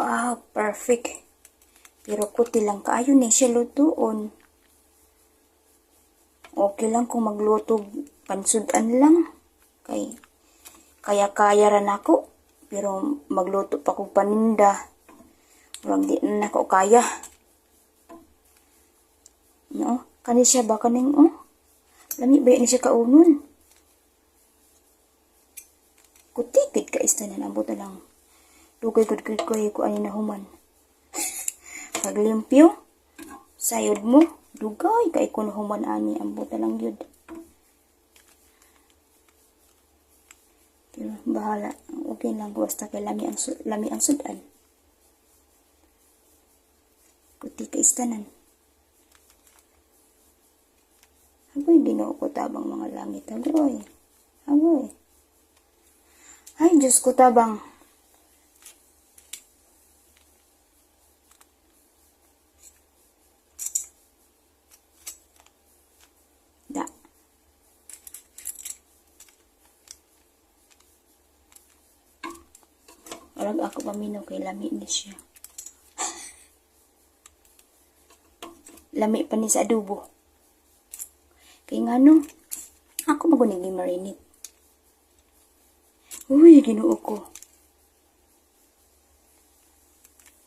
Wow, perfect. Pero kuti lang kaayo ni siya lutuon. Okay lang kung magluto pansudan lang. Kay kaya kaya ran ako. Pero magluto pa kog paninda. Wag di na ako kaya. No, kani siya ba kaning oh? Lami ba ni siya kaunon? Kutikid ka ang buta lang. Dugay gud gud ko ko ani na human. Paglimpyo, sayod mo, dugay kay kun human ani ang buta lang yun. Pero bahala, okay lang basta kay lami ang lami ang sudan. Kuti ka istanan. Aboy, ginoo ko tabang mga langit. Aboy. Aboy. Ay, Diyos ko tabang. Walag ako paminaw kay lami ni siya. Lami pa ni sa adobo. Kay nga no, ako magunig ni marinate. Uy, ginoo ko.